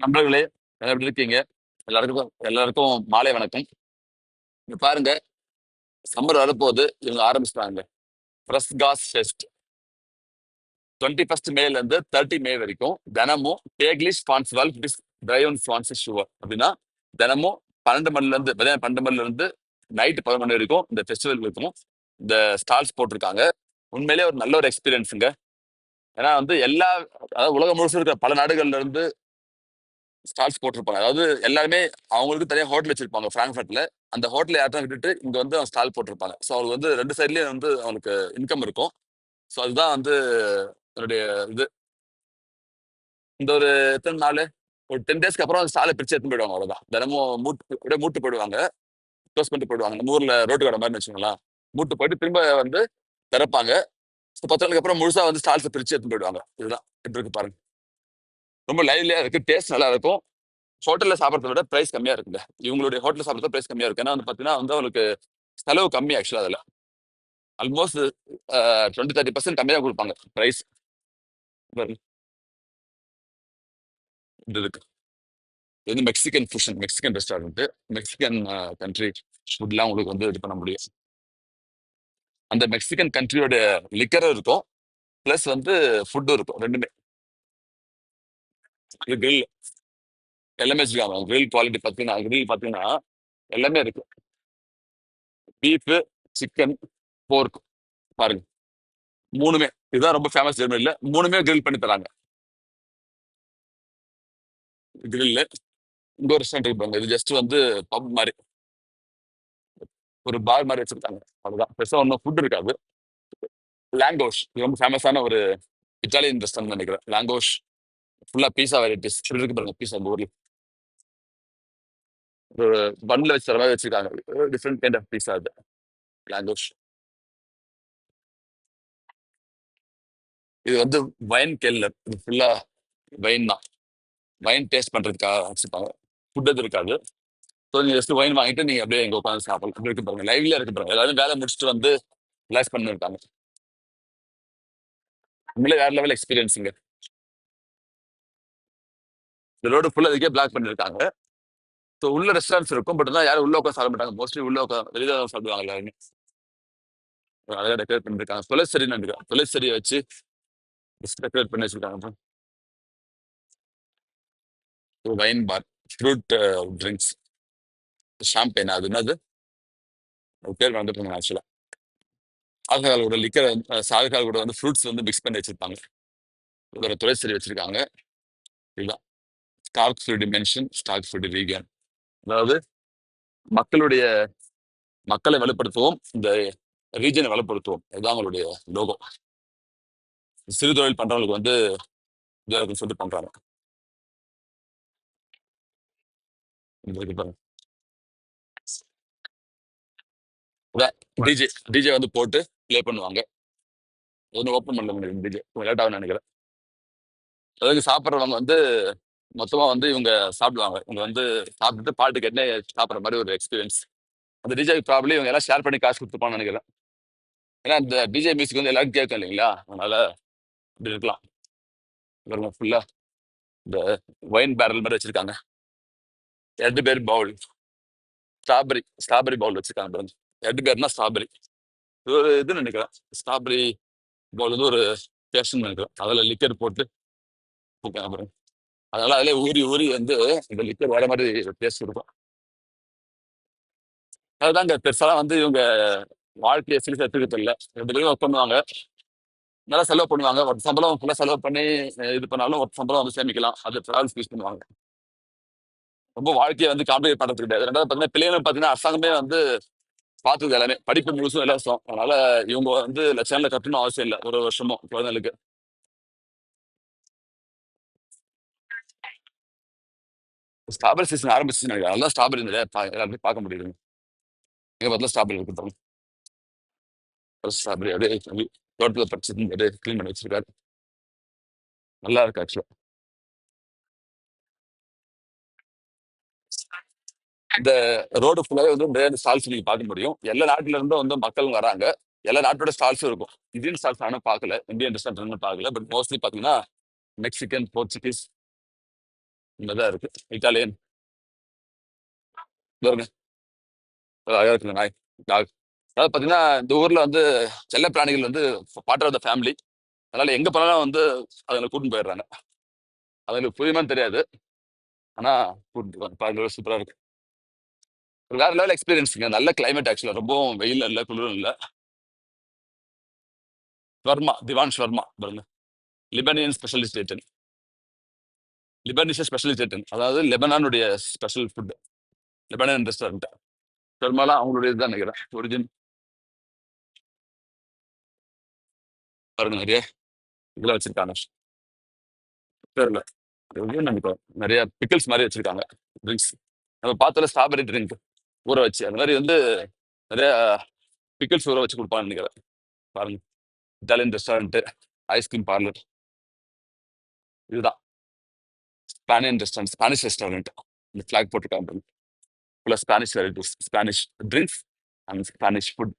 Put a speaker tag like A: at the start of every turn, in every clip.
A: நண்பர்களே எல்லாம் எப்படி இருக்கீங்க? எல்லாருக்கும் எல்லாருக்கும் மாலை வணக்கம். இங்க பாருங்க சம்மர் வரப்போது இவங்க ஆரம்பிச்சிட்டாங்க. Fresh catch fest twenty first மேல இருந்து தேர்ட்டி மே வரைக்கும் தினமும் டேக்லிஷ் ஸ்பான்ஸ்வால் டிஸ் டிரைவன் ஃபான்ஸ் ஷுவர் அப்படின்னா தினமும் பன்னெண்டு மணில இருந்து மதியானம் பன்னெண்டு மணில இருந்து நைட்டு பதினொன்று மணி வரைக்கும் இந்த ஃபெஸ்டிவல் இருக்கும். இந்த ஸ்டால்ஸ் போட்டிருக்காங்க. உண்மையிலேயே ஒரு நல்ல ஒரு எக்ஸ்பீரியன்ஸுங்க ஏன்னா வந்து எல்லா அதாவது உலகம் முழுசும் இருக்கிற பல நாடுகள்ல இருந்து ஸ்டால்ஸ் போட்டிருப்பாங்க. அதாவது எல்லாருமே அவங்களுக்கு தனியாக ஹோட்டல் வச்சிருப்பாங்க ஃப்ராங்க்ஃபர்ட்ல அந்த ஹோட்டல் யார்ட்டும் விட்டுட்டு இங்க வந்து அவங்க ஸ்டால் போட்டிருப்பாங்க. ஸோ அவங்களுக்கு வந்து ரெண்டு சைட்லயும் வந்து அவங்களுக்கு இன்கம் இருக்கும். ஸோ அதுதான் வந்து என்னுடைய இது. இந்த ஒரு எத்தனை நாள்? ஒரு டென் டேஸ்க்கு அப்புறம் அந்த ஸ்டாலை பிரிச்சு எடுத்துன்னு போயிடுவாங்க அவ்வளோதான் தினமும் மூட்டு அப்படியே மூட்டு போயிடுவாங்க க்ளோஸ் பண்ணிட்டு போயிடுவாங்க. நம்ம ஊர்ல ரோட்டு கடை மாதிரி வச்சுக்கோங்களேன். மூட்டு போயிட்டு திரும்ப வந்து திறப்பாங்க. ஸோ பத்து நாளுக்கு அப்புறம் முழுசா வந்து ஸ்டால்ஸை பிரிச்சு எடுத்துன்னு போயிடுவாங்க. இதுதான். எப்படி இருக்கு பாருங்க. ரொம்ப லைவ்லியாக இருக்குது டேஸ்ட் நல்லா இருக்கும். ஹோட்டலில் சாப்பிட்றத விட ப்ரைஸ் கம்மியாக இருக்குங்க. இவங்களுடைய ஹோட்டலில் சாப்பிட்றத பிரைஸ் கம்மியாக இருக்கு. ஏன்னா வந்து பார்த்தீங்கன்னா வந்து அவங்களுக்கு செலவு கம்மி ஆக்சுவலாக அதில். ஆல்மோஸ்ட் டுவெண்ட்டி தேர்ட்டி பர்சன்ட் கம்மியாக கொடுப்பாங்க ப்ரைஸ் இது இருக்கு இது வந்து Mexican fusion Mexican restaurant Mexican country ஃபுட்லாம் உங்களுக்கு வந்து இது பண்ண முடியும். அந்த மெக்சிகன் கண்ட்ரியோட லிக்கரும் இருக்கும். ப்ளஸ் வந்து ஃபுட்டும் இருக்கும். ரெண்டுமே. இது grill. எல்லாமே வச்சுருக்காங்க. கிரில் குவாலிட்டி பார்த்தீங்கன்னா கிரில் பார்த்தீங்கன்னா எல்லாமே இருக்கு. பீஃபு சிக்கன் போர்க் பாருங்க. மூணுமே. இதுதான் ரொம்ப ஃபேமஸ் ஜெர்மனியில் மூணுமே கிரில் பண்ணி தராங்க. கிரில் இங்க ஒரு ரெஸ்டாரண்ட் இருப்பாங்க இது ஜஸ்ட் வந்து பப் மாதிரி. ஒரு பார் மாதிரி வச்சிருக்காங்க. அவ்வளோதான் பெருசா ஒன்றும் ஃபுட் இருக்காது. லாங்கோஷ் இது ரொம்ப ஃபேமஸான ஒரு இட்டாலியன் ரெஸ்டாரண்ட் நினைக்கிறேன். லாங்கோஷ் ஃபுல்லா பீஸா வெரைட்டிஸ் இப்படி இருக்கு பாருங்க பீஸா ஊர்ல. ஒரு பன்ல வச்சு தர மாதிரி வச்சிருக்காங்க. டிஃப்ரெண்ட் கைண்ட் ஆஃப் பீஸா அது. லாங்கோஷ் இது வந்து வைன் கெல்ல இது ஃபுல்லா வைன் தான். வைன் டேஸ்ட் பண்றதுக்காக வச்சிருப்பாங்க. ஃபுட் எதுவும் இருக்காது. ஸோ நீங்க ஜஸ்ட் வைன் வாங்கிட்டு நீங்க அப்படியே எங்க உட்காந்து சாப்பிடலாம். அப்படி இருக்கு பாருங்க. லைவ்லயே இருக்கு பாருங்க. எல்லாரும் வேலை முடிச்சுட்டு வந்து ரிலாக்ஸ் பண்ணிருக்காங்க. உண்மையிலே வேற லெவல் எக்ஸ்பீரியன்ஸுங்க இந்த ரோடு ஃபுல்லாக இதுக்கே பிளாக் பண்ணியிருக்காங்க ஸோ உள்ள ரெஸ்டாரண்ட்ஸ் இருக்கும் பட் தான் யாரும் உள்ள உட்காந்து சாப்பிட மாட்டாங்க. மோஸ்ட்லி உள்ள உட்காந்து வெளியில தான் சாப்பிடுவாங்க எல்லாருமே. அழகா டெக்கரேட் பண்ணிருக்காங்க. துளசி நினைக்கிறேன் துளசி வச்சு டெக்கரேட் பண்ணி வச்சிருக்காங்க. Wine bar fruit drinks champagne அது என்னது? பேர் வந்துட்டு ஆக்சுவலாக ஆல்கஹால் கூட லிக்கர் ஆல்கஹால் கூட வந்து ஃப்ரூட்ஸ் வந்து மிக்ஸ் பண்ணி வச்சிருப்பாங்க. ஒரு துளசி வச்சுருக்காங்க வச்சிருக்காங்க. இதுதான். Stock free dimension stock free Reagan அதாவது மக்களுடைய மக்களை வலுப்படுத்துவோம் இந்த ரீஜனை வலுப்படுத்துவோம். இதுதான் அவங்களுடைய லோகோ. சிறு தொழில் பண்றவங்களுக்கு வந்து இதா இருக்குன்னு சொல்லிட்டு பண்றாங்க. இந்த இருக்கு பாருங்க. டிஜே டிஜே வந்து போட்டு ப்ளே பண்ணுவாங்க. ஒன்றும் ஓப்பன் பண்ணல டிஜே லேட் ஆகும் நினைக்கிறேன். அதாவது சாப்பிட்றவங்க வந்து மொத்தமா வந்து இவங்க சாப்பிடுவாங்க. இவங்க வந்து சாப்பிட்டுட்டு பாட்டு கேட்டே சாப்பிட்ற மாதிரி ஒரு எக்ஸ்பீரியன்ஸ் அந்த டிஜே ப்ராப்ளம் இவங்க எல்லாம் ஷேர் பண்ணி காசு கொடுத்துப்பான்னு நினைக்கிறேன். ஏன்னா இந்த டிஜே மியூசிக் வந்து எல்லாரும் கேட்கும் இல்லைங்களா? அதனால இப்படி இருக்கலாம். பாருங்க ஃபுல்லா இந்த ஒயின் பேரல் மாதிரி வச்சிருக்காங்க. ரெண்டு பேர் பவுல் ஸ்ட்ராபெரி ஸ்ட்ராபெரி பவுல் வச்சிருக்காங்க பாருங்க. ரெண்டு பேர்னா ஸ்ட்ராபெரி இது ஒரு இது நினைக்கிறேன். ஸ்ட்ராபெரி பவுல் வந்து ஒரு டேஸ்ட்னு நினைக்கிறேன். அதில் லிக்கர் போட்டு கொடுக்காங்க பாருங்க. அதனால அதுல ஊறி ஊறி வந்து இந்த லிக்கர் வேற மாதிரி டேஸ்ட் இருக்கும் அதுதாங்க பெருசாலாம் வந்து இவங்க வாழ்க்கையை சீரியஸாக எடுத்துக்கிறது இல்லை. ரெண்டு பேரும் ஒர்க் பண்ணுவாங்க. நல்லா செலவு பண்ணுவாங்க. ஒரு சம்பளம் ஃபுல்லாக செலவு பண்ணி இது பண்ணாலும் ஒரு சம்பளம் வந்து சேமிக்கலாம். அது ட்ராவல்ஸ் யூஸ் பண்ணுவாங்க. ரொம்ப வாழ்க்கையை வந்து காம்ப்ளிகேட் பண்ணுறது கிடையாது. ரெண்டாவது பார்த்தீங்கன்னா பிள்ளைங்களும் பார்த்தீங்கன்னா அரசாங்கமே வந்து பார்த்துது எல்லாமே. படிப்பு முழுசும் இலவசம். அதனால இவங்க வந்து லட்சம்ல கட்டணும் அவசியம் இல்லை. ஒரு வருஷமும் குழந்தைகளுக்கு ஸ்ட்ராபெரி சீசன் ஆரம்பிச்சு நினைக்கிறேன் நல்லா ஸ்ட்ராபெரி இருந்தது. எல்லாருமே பார்க்க முடியுது எங்க பார்த்தாலும் ஸ்ட்ராபெரி இருக்கு பாருங்க. ஸ்ட்ராபெரி அப்படியே தோட்டத்தில் பறிச்சு அப்படியே க்ளீன் பண்ணி வச்சிருக்காரு. நல்லா இருக்கு ஆக்சுவலா இந்த ரோடு ஃபுல்லாவே வந்து நிறைய ஸ்டால்ஸ் நீங்க பார்க்க முடியும். எல்லா நாட்டுல இருந்தும் வந்து மக்களும் வராங்க. எல்லா நாட்டோட ஸ்டால்ஸும் இருக்கும். இந்தியன் ஸ்டால்ஸ் ஆனால் பார்க்கல. இந்தியன் ரெஸ்டாரண்ட் பார்க்கல. பட் மோஸ்ட்லி பார்த்தீங்கன்னா மெக்சிகன் போர்ச்சுகீஸ் இந்த தான் இருக்கு. இட்டாலியன். பாருங்க. அழகா இருக்குங்க நாய். டாக் அதாவது பார்த்தீங்கன்னா இந்த ஊரில் வந்து செல்ல பிராணிகள் வந்து பார்ட் ஆஃப் த ஃபேமிலி அதனால் எங்கே போனாலும் வந்து அதுங்களை கூட்டின்னு போயிடுறாங்க. அதுங்களுக்கு புரியுமான்னு தெரியாது. ஆனால் கூட்டிட்டு போவாங்க. பாருங்க சூப்பராக இருக்கு. ஒரு வேற லெவல் எக்ஸ்பீரியன்ஸுங்க நல்ல கிளைமேட் ஆக்சுவலாக ரொம்பவும் வெயில் இல்லை குளிரும் இல்லை. ஷவர்மா திவான் ஷர்மா பாருங்க. லிபனியன் ஸ்பெஷலிஸ்ட் ஏட்டன் லிபனிஷ ஸ்பெஷல் ஜெட்டன் அதாவது லெபனானுடைய ஸ்பெஷல் ஃபுட் லெபனான் ரெஸ்டாரண்ட் பெரும்பாலும் அவங்களுடைய தான் நினைக்கிறேன். ஒரிஜின் பாருங்க நிறைய இதெல்லாம் வச்சிருக்காங்க. தெரியல. இது நிறைய பிக்கிள்ஸ் மாதிரி வச்சிருக்காங்க. ட்ரிங்க்ஸ் நம்ம பார்த்தோம்ல ஸ்ட்ராபெரி ட்ரிங்க் ஊற வச்சு. அந்த மாதிரி வந்து நிறைய பிக்கிள்ஸ் ஊற வச்சு கொடுப்பான்னு நினைக்கிறேன். பாருங்க. இட்டாலியன் ரெஸ்டாரண்ட்டு ஐஸ்கிரீம் பார்லர் இதுதான். ஸ்பானியன் ரெஸ்டாரண்ட் ஸ்பானிஷ் ரெஸ்டாரண்ட் இந்த ஃபிளாக் போட்டுருக்காங்க ஃபுல்லாக Spanish varieties Spanish drinks and Spanish food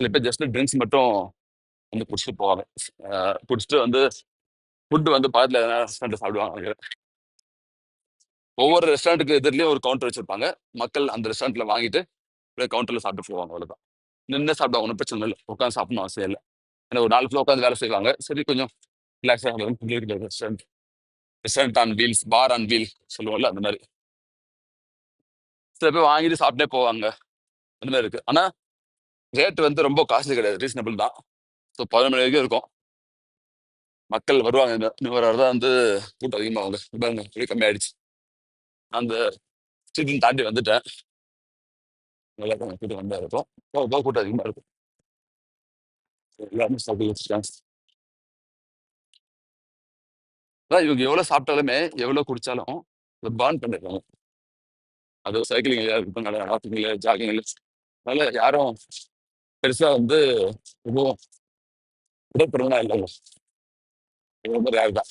A: சில பேர் ஜஸ்ட் ட்ரிங்க்ஸ் மட்டும் வந்து குடிச்சிட்டு போவாங்க. குடிச்சிட்டு வந்து ஃபுட்டு வந்து பக்கத்தில் எதனா ரெஸ்டாரண்ட் சாப்பிடுவாங்க ஒவ்வொரு ரெஸ்டாரண்ட்டுக்கு எதிரிலையும் ஒரு கவுண்டர் வச்சிருப்பாங்க. மக்கள் அந்த ரெஸ்டாரண்ட்ல வாங்கிட்டு கவுண்டர்ல சாப்பிட்டு போவாங்க அவ்வளோதான் நின்று சாப்பிடுவாங்க ஒன்றும் பிரச்சனை இல்லை. உட்காந்து சாப்பிடணும் அவசியம் இல்லை. ஏன்னா ஒரு நாலு ஃபுல்லாக உட்காந்து வேலை செய்வாங்க. சரி கொஞ்சம் ரிலாக்ஸாக restaurant restaurant on wheels bar on wheel சொல்லுவோம்ல அந்த மாதிரி. சில பேர் வாங்கிட்டு சாப்பிட்டே போவாங்க. அந்த மாதிரி இருக்கு. ஆனா ரேட் வந்து ரொம்ப காஸ்ட்லி கிடையாது. ரீசனபிள் தான். ஸோ பதினொரு மணி வரைக்கும் இருக்கும். மக்கள் வருவாங்க. இந்த இன்னும் தான் வந்து கூட்டம் அதிகமாகுங்க பாருங்க இப்படி கம்மியாயிடுச்சு. அந்த ஸ்ட்ரீட்டையும் தாண்டி வந்துட்டேன். நல்லா கூட்டம் வந்தா இருக்கும். போக போக கூட்டம் அதிகமா இருக்கும். எல்லாமே சாப்பிட்டு வச்சுருக்காங்க அதான் இவங்க எவ்வளவு சாப்பிட்டாலுமே எவ்வளவு குடிச்சாலும் அதை பான் பண்ணிடுறாங்க. அது சைக்கிளிங் இருக்கட்டும் வாக்கிங்ல ஜாகிங்ல அதனால யாரும் பெருசா வந்து எதுவும் உடற்படுறதா இல்லைங்க ரொம்ப ரேர் தான்.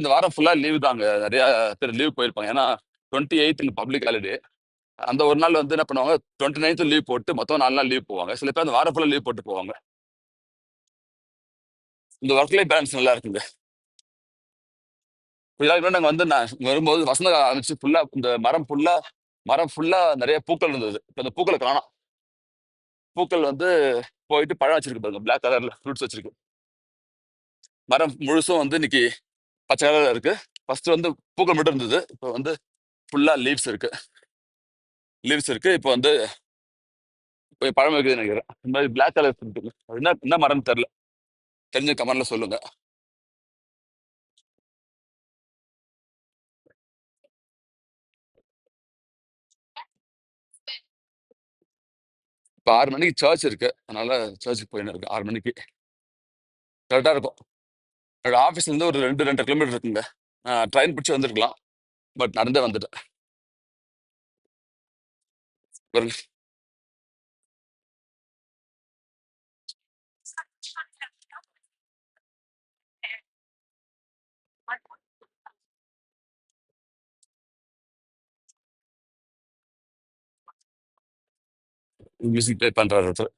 A: இந்த வாரம் ஃபுல்லாக லீவு தாங்க. நிறைய பேர் லீவ் போயிருப்பாங்க. ஏன்னா டுவெண்ட்டி எயித் பப்ளிக் ஹாலிடே அந்த ஒரு நாள் வந்து என்ன பண்ணுவாங்க டுவெண்ட்டி நைன்த்து லீவ் போட்டு மொத்தம் நாலு நாள் லீவ் போவாங்க. சில பேர் அந்த வாரம் ஃபுல்லாக லீவ் போட்டு போவாங்க. இந்த ஒர்க் லைஃப் பேலன்ஸ் நல்லா இருக்குங்க இதெல்லாம் நாங்கள் வந்து நான் வரும்போது வசந்த காலம் ஆரம்பிச்சு ஃபுல்லா இந்த மரம் ஃபுல்லா மரம் ஃபுல்லா நிறைய பூக்கள் இருந்தது. இப்போ அந்த பூக்களை காணோம். பூக்கள் வந்து போயிட்டு பழம் வச்சிருக்கு பாருங்க. பிளாக் கலர்ல ஃப்ரூட்ஸ் வச்சிருக்கு. மரம் முழுசும் வந்து இன்னைக்கு பச்சை கலர்ல இருக்கு. ஃபர்ஸ்ட் வந்து பூக்கள் மட்டும் இருந்தது. இப்போ வந்து ஃபுல்லா லீவ்ஸ் இருக்கு. லீவ்ஸ் இருக்கு. இப்போ வந்து இப்போ பழம் வைக்குதுன்னு நினைக்கிறேன். இந்த மாதிரி பிளாக் கலர் என்ன என்ன மரம் தெரில தெரிஞ்ச கமெண்ட்ல சொல்லுங்க. இப்போ ஆறு மணிக்கு சர்ச் இருக்கு. அதனால சர்ச்சுக்கு போயின்னு இருக்கு ஆறு மணிக்கு. கரெக்டாக இருக்கும். என்னோட ஆஃபீஸ்ல இருந்து ஒரு ரெண்டு ரெண்டு கிலோமீட்டர் இருக்குங்க. ட்ரெயின் பிடிச்சி வந்திருக்கலாம். பட் நடந்தே வந்துட்டேன். மியூசிக் ப்ளே பண்றாரு ஒருத்தர்.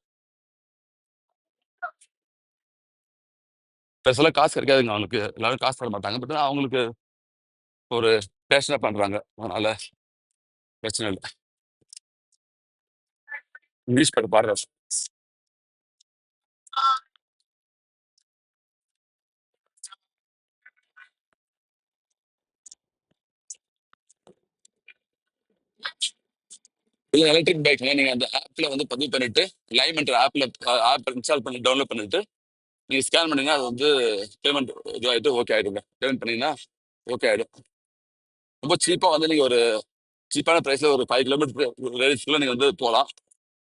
A: பெருசெல்லாம் காசு கிடைக்காதுங்க அவங்களுக்கு எல்லாரும் காசு தர மாட்டாங்க. பட் அவங்களுக்கு ஒரு பேஷனாக பண்றாங்க. அதனால பிரச்சனை இல்லை. இங்கிலீஷ் பாட்டு பாடுறாரு. இல்லை எலக்ட்ரிக் பைக்ல நீங்க அந்த ஆப்ல வந்து பதிவு பண்ணிட்டு லைமெண்ட் ஆப்ல ஆப் இன்ஸ்டால் பண்ணி டவுன்லோட் பண்ணிட்டு நீங்க ஸ்கேன் பண்ணீங்கன்னா அது வந்து பேமெண்ட் இதுவாயிட்டு ஓகே ஆயிடுங்க. பேமெண்ட் பண்ணீங்கன்னா ஓகே ஆயிடும். ரொம்ப சீப்பா வந்து நீங்க ஒரு சீப்பான பிரைஸ்ல ஒரு ஃபைவ் கிலோமீட்டர் ரேடியஸ்க்குள்ள நீங்க வந்து போகலாம்.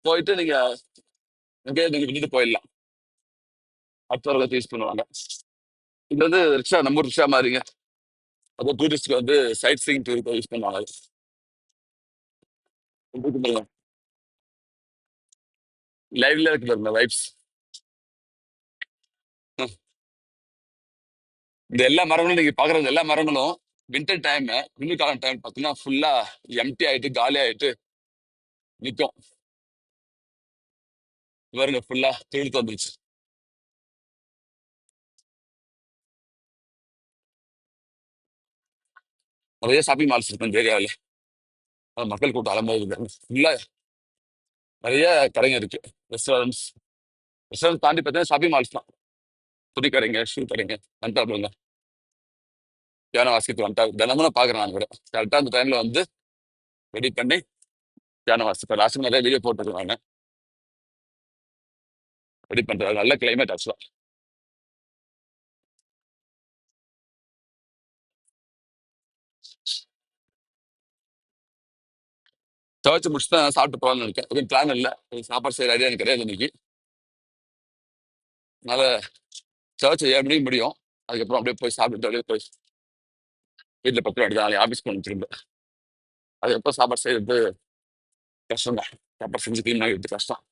A: போயிட்டு நீங்க எங்கேயே நீங்க விட்டுட்டு போயிடலாம். அடுத்தவர்கள் யூஸ் பண்ணுவாங்க. இது வந்து ரிக்ஷா நம்ம ஊர் ரிக்ஷா மாதிரிங்க. அப்போ டூரிஸ்ட்க்கு வந்து சைட் சீங் டூருக்கு யூஸ் பண்ணுவாங்க. இருக்கு பாருங்க லைவ்ல இருக்கு பாருங்க வைப்ஸ் இந்த எல்லா மரங்களும் நீங்க பாக்குறது எல்லா மரங்களும் வின்டர் டைம் குளிர்காலம் டைம் பாத்தீங்கன்னா ஃபுல்லா எம்டி ஆயிட்டு காலி ஆயிட்டு நிற்கும் பாருங்க ஃபுல்லா துளிர்த்து வந்துருச்சு நிறைய ஷாப்பிங் மால்ஸ் இருக்கு இந்த ஏரியாவில் மக்கள் கூட்டம் அலம்பு ஃபுல்லாக நிறைய கடைங்க இருக்கு. ரெஸ்டாரண்ட்ஸ் ரெஸ்டாரண்ட் தாண்டி பார்த்தீங்கன்னா ஷாப்பிங் மால்ஸ் தான். துணி கடைங்க ஷூ கடைங்க வந்துட்டாப்புல தியானம் வாசிக்கு வந்துட்டா தினமும் நான் பார்க்குறேன் நான் கூட. கரெக்டாக அந்த டைமில் வந்து ரெடி பண்ணி தியானம் வாசிப்பேன். லாஸ்ட் நிறைய வீடியோ போட்டுருக்கேன் நான். ரெடி பண்ணுறது நல்ல கிளைமேட் ஆக்சுவலாக சர்ச் முடிச்சு தான் சாப்பிட்டு போகலான்னு இருக்கேன். எதுவும் பிளான் இல்லை. சாப்பாடு செய்கிற ஐடியா எனக்கு கிடையாது இன்னைக்கு. அதனால சர்ச் ஏழு மணிக்கு முடியும். அதுக்கப்புறம் அப்படியே போய் சாப்பிட்டு அப்படியே போய் வீட்டில் பத்து மணி நாளைக்கு ஆஃபீஸ் போகணும் திரும்ப. அதுக்கப்புறம் சாப்பாடு செய்யறது கஷ்டம் தான். சாப்பாடு செஞ்சு க்ளீன் ஆகிடுறது கஷ்டம்.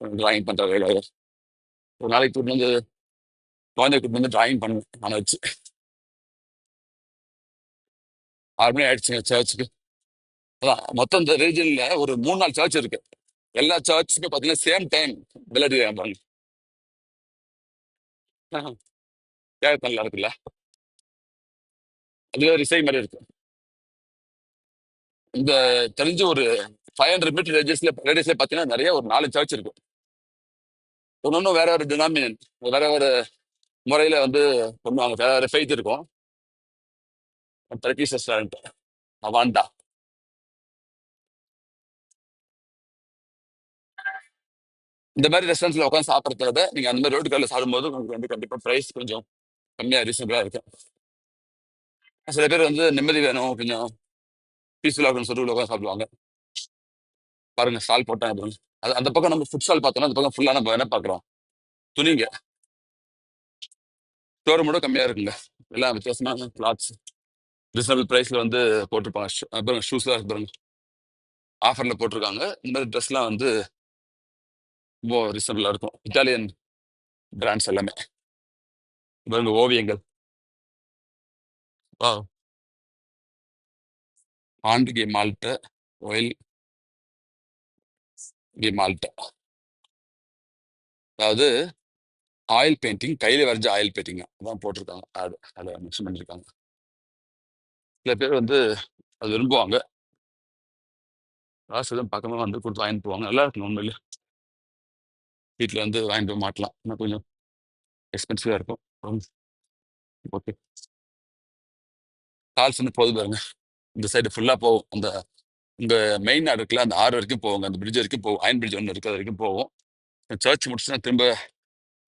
A: டிராயிங் பண்ணுற வேலை ஒரு நாளைக்கு கூட்டு வந்து குழந்தை கூட்டு வந்து டிராயிங் பண்ணுவேன். நான் வச்சு. ஆறு மணி ஆயிடுச்சுங்க சர்ச்சுக்கு அதான் மொத்தம் இந்த ரீஜன்ல ஒரு மூணு நாள் சர்ச் இருக்கு. எல்லா சர்ச்சுக்கும் பார்த்தீங்கன்னா சேம் டைம் விளையாடி பாருங்க. கேட்க நல்லா இருக்குல்ல அதுவே ரிசை மாதிரி இருக்கு. இந்த தெரிஞ்ச ஒரு ஃபைவ் ஹண்ட்ரட் மீட்டர் ரேடியஸ்ல ரேடியஸ்ல பார்த்தீங்கன்னா நிறைய ஒரு நாலு சர்ச் இருக்கு. ஒன்னொன்னும் வேற ஒரு டினாமினன் வேற ஒரு முறையில வந்து பண்ணுவாங்க. வேற ஒரு ஃபெய்த் இருக்கும். டர்க்கிஷ் ரெஸ்டாரண்ட் அவாண்டா இந்த மாதிரி ரெஸ்டாரண்ட்ஸ்ல உட்காந்து சாப்பிட்றத விட நீங்க அந்த மாதிரி ரோடு கடையில் சாப்பிடும்போது உங்களுக்கு வந்து கண்டிப்பா ப்ரைஸ் கொஞ்சம் கம்மியா ரீசனபிளா இருக்கும். சில பேர் வந்து நிம்மதி வேணும் கொஞ்சம் பீஸ்ஃபுல்லாக இருக்கணும் சொல்லி உட்காந்து சாப்பிடுவாங்க. பாருங்க ஸ்டால் போட்டாங்க பாருங்க அது அந்த பக்கம் நம்ம ஃபுட் ஸ்டால் பார்த்தோம்னா அந்த பக்கம் ஃபுல்லா நம்ம என்ன பார்க்குறோம். துணிங்க. ஸ்டோர் கூட கம்மியா இருக்குங்க. எல்லாம் வித்தியாசமான கிளாத்ஸ் ரீசனபிள் ப்ரைஸ்ல வந்து போட்டிருப்பாங்க. ஷூ- அப்புறம் ஷூஸ்லாம் பாருங்க. ஆஃபர்ல போட்டிருக்காங்க. இந்த மாதிரி ட்ரெஸ்லாம் வந்து ரொம்ப ரீசனபிளாக இருக்கும். இட்டாலியன் பிராண்ட்ஸ் எல்லாமே. பாருங்க ஓவியங்கள். வா ஆண்டு மால்ட்ட ஒயில் கே மால்ட்ட அதாவது ஆயில் பெயிண்டிங் கையில் வரைஞ்ச ஆயில் பெயிண்டிங் அதான் போட்டிருக்காங்க. அது அதை மென்ஷன் பண்ணியிருக்காங்க. சில பேர் வந்து அது விரும்புவாங்க. காசு எதுவும் பக்கமாக வந்து கொடுத்து வாங்கிட்டு போவாங்க. நல்லா இருக்கும் உண்மையிலே. வீட்டில் வந்து வாங்கிட்டு போய் மாட்டலாம். இன்னும் கொஞ்சம் எக்ஸ்பென்சிவாக இருக்கும். ஓகே. கால்ஸ் வந்து போகுது பாருங்க. இந்த சைடு ஃபுல்லாக போகும். அந்த உங்கள் மெயின் ஆறு இருக்குல்ல அந்த ஆறு வரைக்கும் போவோங்க. அந்த பிரிட்ஜ் வரைக்கும் போகும் அயன் பிரிட்ஜ் ஒன்று இருக்குது அது வரைக்கும் போவோம். சர்ச் முடிச்சு நான் திரும்ப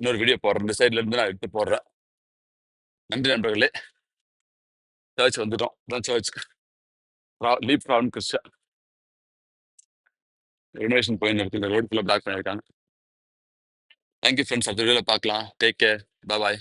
A: இன்னொரு வீடியோ போடுறேன். இந்த சைட்லேருந்து நான் எடுத்து போடுறேன். நன்றி நண்பர்களே. சர்ச் வந்துட்டோம். இதான் சர்ச் லீப் ப்ராப்ளம் கிறிஸ்டா ரெனோவேஷன் போயின்னு இருக்கு. இந்த ரோடு ஃபுல்லாக பிளாக் பண்ணியிருக்காங்க. தேங்க்யூ ஃப்ரெண்ட்ஸ் அடுத்த வீடியோவில் பார்க்கலாம் டேக் கேர் பாய்